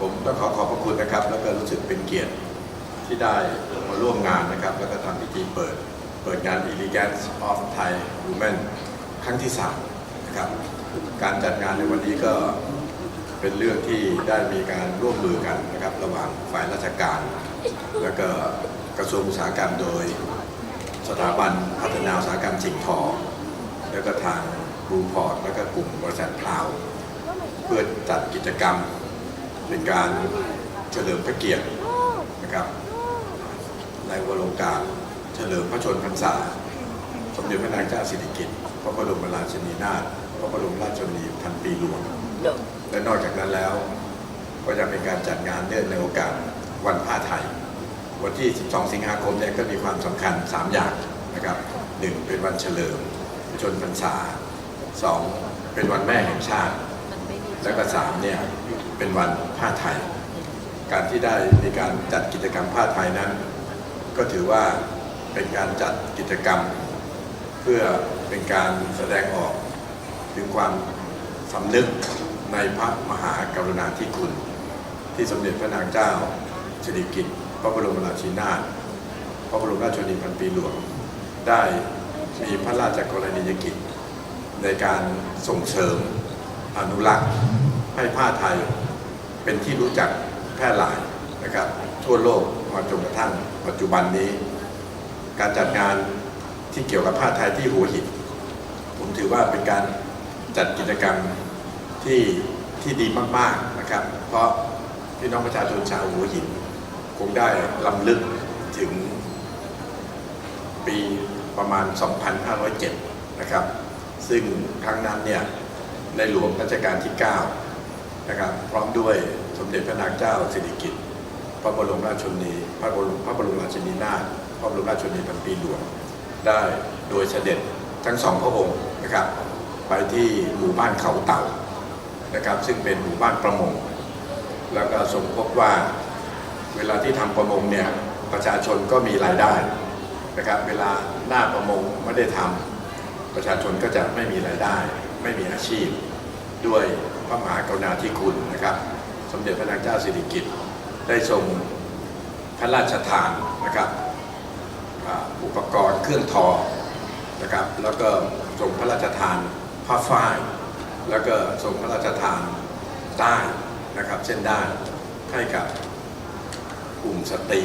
ผมต้องขอขอบพระคุณนะครับ แล้วก็รู้สึกเป็นเกียรติที่ได้มาร่วมงานนะครับ แล้วก็ทำพิธีเปิด เปิดงาน Elegance of Thai Women ครั้งที่3นะครับ การจัดงานในวันนี้ก็เป็นเรื่องที่ได้มีการร่วมมือกันนะครับ ระหว่างฝ่ายราชการ แล้วก็กระทรวงอุตสาหกรรมโดย สถาบันพัฒนาอุตสาหกรรมสิ่งทอ แล้วก็ทางบลูพอร์ตแล้วก็กลุ่มบริษัทพาว เพื่อจัดกิจกรรม เป็นการเฉลิมพระเกียรตินะครับ ในวโรกาสเฉลิมพระชนพรรษา สมเด็จพระนางเจ้าสิริกิติ์พระบรมราชินีนาถพระบรมราชชนนีพันปีหลวงและนอกจากนั้นแล้ว ก็จะเป็นการจัดงานเนื่องในโอกาสวันผ้าไทย วันที่ 12 สิงหาคมเนี่ยก็มีความสำคัญ 3 อย่างนะครับ 1. เป็นวันเฉลิมชนพรรษา 2. เป็นวันแม่แห่งชาติ แล้วก็3เนี่ยเป็นวันผ้าไทย การที่ได้มีการจัดกิจกรรมผ้าไทยนั้น ก็ถือว่าเป็นการจัดกิจกรรม เพื่อเป็นการแสดงออกถึงความสำนึกในพระมหากรุณาธิคุณ ที่สมเด็จพระนางเจ้าสิริกิติ์พระบรมราชินีนาถพระบรมราชชนนีพันปีหลวง ได้มีพระราชกรณียกิจในการส่งเสริม อนุรักษ์ให้ผ้าไทยเป็นที่รู้จักแพร่หลายนะครับทั่วโลกมาจนกระทั่งปัจจุบันนี้ การจัดงานที่เกี่ยวกับผ้าไทยที่หัวหินผมถือว่าเป็นการจัดกิจกรรมที่ที่ดีมากๆนะครับ เพราะพี่น้องประชาชนชาวหัวหิน คงได้ลำลึกถึงปีประมาณ 2507 นะครับ ซึ่งครั้งนั้นเนี่ย ในหลวงรัชกาลที่ 9 นะครับ พร้อมด้วยสมเด็จพระนางเจ้าสิริกิติ์พระบรมราชชนนีพระบรมพระบรมราชินีนาถพระบรมราชชนนีพันปีหลวง ได้โดยเสด็จทั้งสองพระองค์นะครับ ไปที่หมู่บ้านเขาเต่านะครับ ซึ่งเป็นหมู่บ้านประมง แล้วก็ทรงพบว่าเวลาที่ทำประมงเนี่ยประชาชนก็มีรายได้นะครับ เวลาหน้าประมงไม่ได้ทำประชาชนก็จะไม่มีรายได้ ไม่มีอาชีพ ด้วยพระมหากรุณาธิคุณนะครับ สมเด็จพระนางเจ้าสิริกิติ์ได้ทรงพระราชทานนะครับอุปกรณ์เครื่องทอนะครับ แล้วก็ทรงพระราชทานผ้าฝ้าย แล้วก็ทรงพระราชทานด้ายนะครับเส้นได้ายให้กับกลุ่มสตรี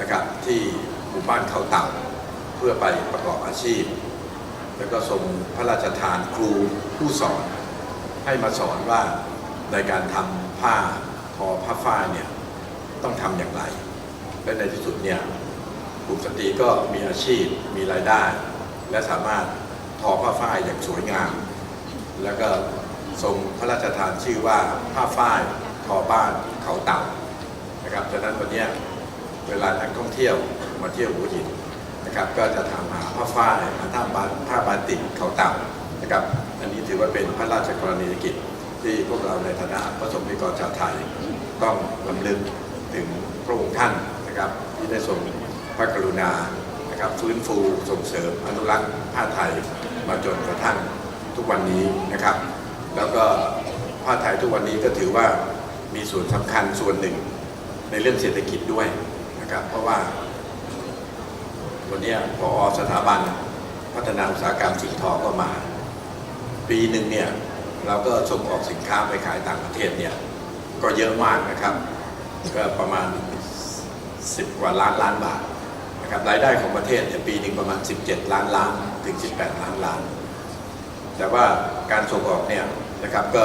นะครับที่หมู่บ้านเขาเต่าเพื่อไปประกอบอาชีพ แล้วก็ทรงพระราชทานครูผู้สอน ให้มาสอนว่าในการทำผ้าทอผ้าฝ้ายเนี่ยต้องทำอย่างไร และในที่สุดเนี่ยกลุ่มสตรีก็มีอาชีพมีรายได้ และสามารถทอผ้าฝ้ายอย่างสวยงาม แล้วก็ทรงพระราชทานชื่อว่าผ้าฝ้ายทอบ้านเขาเต่านะครับฉะนั้นวันนี้เวลานักท่องเที่ยวมาเที่ยวหัวหิน นะครับก็จะถามหาผ้าฝ้ายผ้าบานผ้าบานติกเขาเต่านะครับอันนี้ถือว่าเป็นพระราชกรณียกิจที่พวกเราในฐานะพระสงฆ์นิกรชาวไทย ต้องลำลึกถึงพระองค์ท่านนะครับที่ได้ทรงพระกรุณานะครับฟื้นฟูส่งเสริมอนุรักษ์ผ้าไทยมาจนกระทั่งทุกวันนี้นะครับ แล้วก็ผ้าไทยทุกวันนี้ก็ถือว่ามีส่วนสำคัญส่วนหนึ่งในเรื่องเศรษฐกิจด้วยนะครับเพราะว่า วันเนี้ยพอสถาบันพัฒนาอุตสาหกรรมสิ่งทอก็มา ปีหนึ่งเนี่ยเราก็ส่งออกสินค้าไปขายต่างประเทศเนี่ยก็เยอะมากนะครับก็ประมาณ 10 กว่าล้านล้านบาทนะครับรายได้ของประเทศเนี่ยปีหนึ่งประมาณ 17 ล้านล้านถึง 18 ล้านล้าน แต่ว่าการส่งออกเนี่ยนะครับก็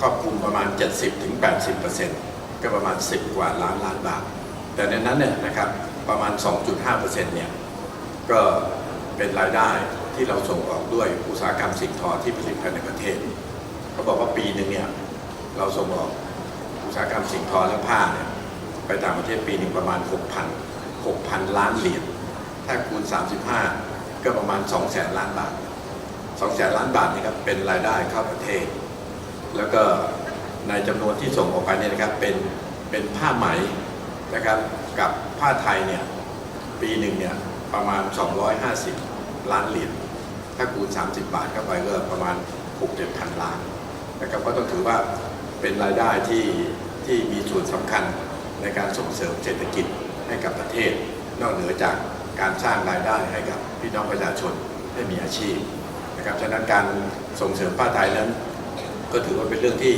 ครอบคลุมประมาณ 70ถึง80เปอร์เซ็นต์ก็ประมาณ 10 กว่าล้านล้านบาท แต่ในนั้นเนี่ยนะครับ ประมาณ 2.5เปอร์เนี่ยก็เป็นรายได้ที่เราส่งออกด้วยอุตสาหกรรมสิ่งทอที่ผลิตภายในประเทศเขาบอกว่าปีหนึ่งเนี่ยเราส่งออกอุตสาหกรรมสิ่งทอและผ้าเนี่ยไปต่างประเทศปีหนึ่งประมาณ 6,000 6,000 ล้านเหรียญถ้าคูณ 35 ก็ประมาณ2แสนล้านบาท2แสนล้านบาทนี่ครับเป็นรายได้เข้าประเทศ แล้วก็ในจำนวนที่ส่งออกไปเนี่ยนะครับเป็นเป็นผ้าไหม นะครับกับผ้าไทยเนี่ยปีหนึ่งเนี่ยประมาณ 250 ล้านเหรียญถ้าคูณ 30 บาทเข้าไปก็ประมาณ 6 7พันล้านนะครับก็ต้องถือว่าเป็นรายได้ที่ที่มีส่วนสำคัญในการส่งเสริมเศรษฐกิจให้กับประเทศ นอกเหนือจากการสร้างรายได้ให้กับพี่น้องประชาชนได้มีอาชีพนะครับฉะนั้นการส่งเสริมผ้าไทยนั้น ก็ถือว่าเป็นเรื่องที่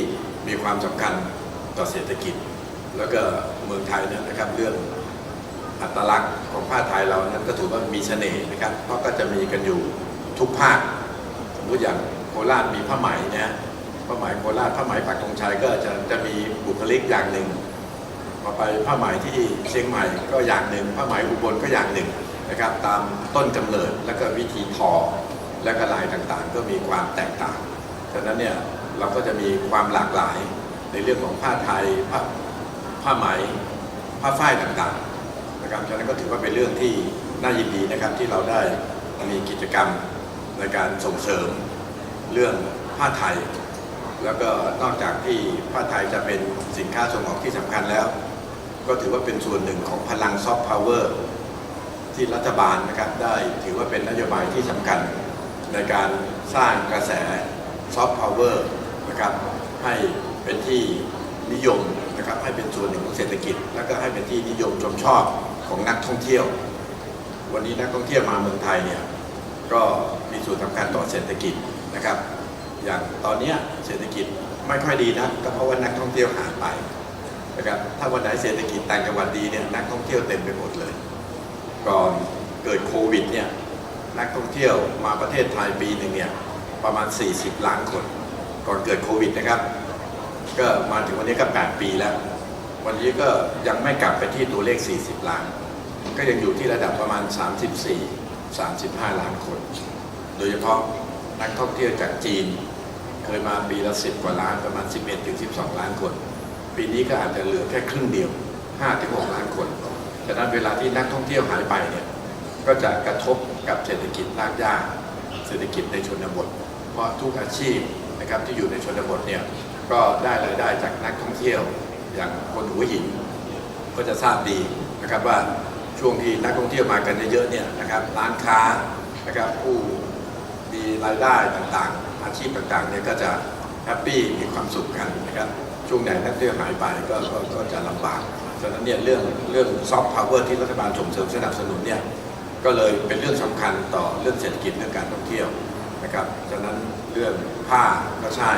มีความสำคัญต่อเศรษฐกิจ แล้วก็เมืองไทยเนี่ยนะครับเรื่องอัตลักษณ์ของผ้าไทยเรานั้นก็ถือว่ามีเสน่ห์นะครับ เพราะก็จะมีกันอยู่ทุกภาคสมมติอย่างโคราชมีผ้าไหมเนะผ้าไหมโคราชผ้าไหมปักธงชัยก็จะจะมีบุคลิกอย่างหนึ่งพอไปผ้าไหมที่เชียงใหม่ก็อย่างหนึ่งผ้าไหมอุบลก็อย่างหนึ่งนะครับ ตามต้นกำเนิดและก็วิธีทอและก็ลายต่างๆ ก็มีความแตกต่าง ฉะนั้นเนี่ยเราก็จะมีความหลากหลายในเรื่องของผ้าไทยผ้า ผ้าไหมผ้าฝ้ายต่างๆนะครับฉะนั้นก็ถือว่าเป็นเรื่องที่น่ายินดีนะครับที่เราได้มีกิจกรรมในการส่งเสริมเรื่องผ้าไทย แล้วก็นอกจากที่ผ้าไทยจะเป็นสินค้าส่งออกที่สำคัญแล้ว ก็ถือว่าเป็นส่วนหนึ่งของพลังซอฟต์พาวเวอร์ที่รัฐบาลนะครับได้ถือว่าเป็นนโยบายที่สำคัญในการสร้างกระแสซอฟต์พาวเวอร์นะครับให้เป็นที่นิยม นะครับให้เป็นส่วนหนึ่งของเศรษฐกิจ แล้วก็ให้เป็นที่นิยมชมชอบของนักท่องเที่ยว วันนี้นักท่องเที่ยวมาเมืองไทยเนี่ยก็มีส่วนสำคัญต่อเศรษฐกิจนะครับ อย่างตอนนี้เศรษฐกิจไม่ค่อยดีนะก็เพราะว่านักท่องเที่ยวหายไปนะครับถ้าวันไหนเศรษฐกิจต่างจังหวัดดีเนี่ยนักท่องเที่ยวเต็มไปหมดเลย ก่อนเกิดโควิดเนี่ยนักท่องเที่ยวมาประเทศไทยปีหนึ่งเนี่ยประมาณ 40 ล้านคน ก่อนเกิดโควิดนะครับ ก็มาถึงวันนี้ก็ 8 ปีแล้ว วันนี้ก็ยังไม่กลับไปที่ตัวเลข 40 ล้าน ก็ยังอยู่ที่ระดับประมาณ 34 35 ล้านคน โดยเฉพาะนักท่องเที่ยวจากจีน เคยมาปีละ 10 กว่าล้านประมาณ 11ถึง12 ล้านคน ปีนี้ก็อาจจะเหลือแค่ครึ่งเดียว5ถึง6ล้านคนฉะนั้นเวลาที่นักท่องเที่ยวหายไปเนี่ยก็จะกระทบกับเศรษฐกิจรากหญ้าเศรษฐกิจในชนบท เพราะทุกอาชีพนะครับที่อยู่ในชนบทเนี่ย ก็ได้รายได้จากนักท่องเที่ยวอย่างคนหัวหินก็จะทราบดีนะครับว่าช่วงที่นักท่องเที่ยวมากันเยอะๆเนี่ยนะครับร้านค้านะครับผู้มีรายได้ต่างๆ อาชีพต่างๆเนี่ยก็จะแฮปปี้มีความสุขกันนะครับช่วงไหนนักท่องเที่ยวหายไปก็ก็ก็จะลำบากฉะนั้นเนี่ยเรื่องเรื่องซอฟต์พาวเวอร์ที่รัฐบาลส่งเสริมสนับสนุนเนี่ยก็เลยเป็นเรื่องสำคัญต่อเรื่องเศรษฐกิจเรื่องการท่องเที่ยว นะครับฉะนั้นเรื่องผ้าก็ใช่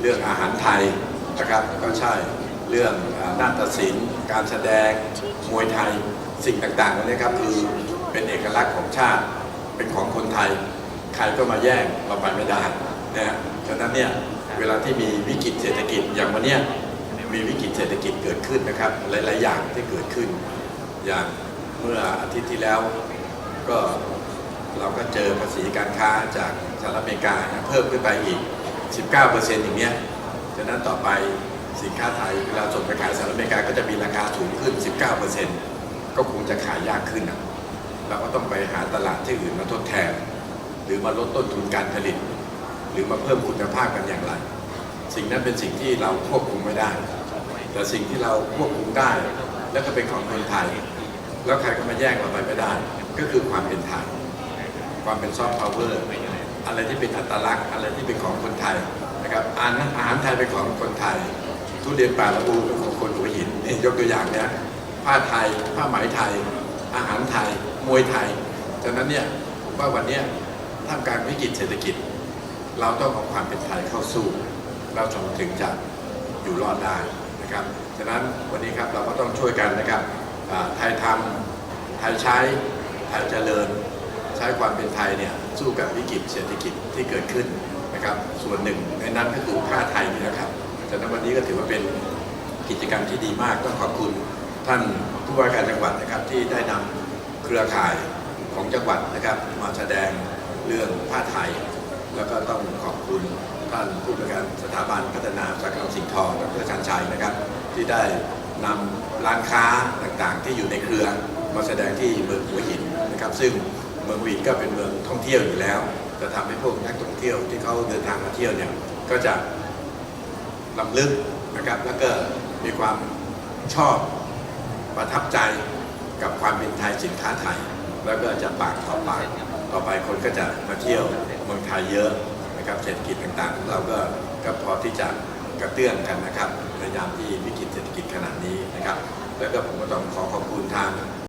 เรื่องอาหารไทยนะครับก็ใช่เรื่องอ่านาฏศิลป์ การแสดงมวยไทยสิ่งต่างต่านี้ครับคือเป็นเอกลักษณ์ของชาติเป็นของคนไทย ใครก็มาแย่งเราไปไม่ได้นะฮะฉะนั้นเนี่ยเวลาที่มีวิกฤตเศรษฐกิจอย่างวันเนี้ยมีวิกฤตเศรษฐกิจเกิดขึ้นนะครับ หลายๆอย่างที่เกิดขึ้น อย่างเมื่ออาทิตย์ที่แล้วก็ เราก็เจอภาษีการค้าจากสหรัฐอเมริกานะเพิ่มขึ้นไปอีก 19%อย่างเนี้ยฉะนั้นต่อไปสินค้าไทยเวลาส่งไปขายสหรัฐอเมริกาก็จะมีราคาสูงขึ้น 19%ก็คงจะขายยากขึ้นนะเราก็ต้องไปหาตลาดที่อื่นมาทดแทน หรือมาลดต้นทุนการผลิต หรือมาเพิ่มคุณภาพกันอย่างไร สิ่งนั้นเป็นสิ่งที่เราควบคุมไม่ได้ แต่สิ่งที่เราควบคุมได้ และก็เป็นของคนไทย แล้วใครก็มาแย่งเราไปไม่ได้ ก็คือความเป็นไทย ความเป็นซอฟต์พาวเวอร์อะไรที่เป็นอัตลักษณ์ อะไรที่เป็นของคนไทยนะครับอาหารอาหารไทยเป็นของคนไทย ทุเรียนป่าละอูเป็นของคนหัวหินนี่ยกตัวอย่างเนี่ยผ้าไทยผ้าไหมไทย อาหารไทย มวยไทยฉะนั้นเนี่ยผมว่าวันนี้ท่ามกลางวิกฤตเศรษฐกิจ เราต้องเอาความเป็นไทยเข้าสู้ เราถึงจะอยู่รอดได้นะครับฉะนั้นวันนี้ครับเราก็ต้องช่วยกันนะครับไทยทำไทยใช้ไทยเจริญ ช้ความเป็นไทยเนี่ยสู้กับวิกฤตเศรษฐกิจที่เกิดขึ้นนะครับ ส่วนหนึ่งในนั้นก็คือผ้าไทยนี่นะครับฉะนั้นวันนี้ก็ถือว่าเป็นกิจกรรมที่ดีมากต้องขอบคุณท่านผู้ว่าการจังหวัดนะครับที่ได้นำเครือข่ายของจังหวัดนะครับ มาแสดงเรื่องผ้าไทย แล้วก็ต้องขอบคุณท่านผู้บริการสถาบันพัฒนาสาหกรรมสิ่งทองดรชันชัยนะครับ ที่ได้นำร้านค้าต่างๆ ที่อยู่ในเครือมาแสดงที่เมืองหัวหินนะครับ ซึ่ง เมืองหัวหินก็เป็นเมืองท่องเที่ยวอยู่แล้ว จะทำให้พวกนักท่องเที่ยวที่เขาเดินทางมาเที่ยวเนี่ยก็จะลำลึกนะครับแล้วก็มีความชอบประทับใจกับความเป็นไทยสินค้าไทย แล้วก็จะปากต่อปากต่อไปคนก็จะมาเที่ยวเมืองไทยเยอะนะครับเศรษฐกิจต่างๆของเราก็ก็พอที่จะกระเตื้องกันนะครับในยามที่วิกฤตเศรษฐกิจขนาดนี้นะครับ แล้วก็ผมก็ต้องขอขอบคุณทาง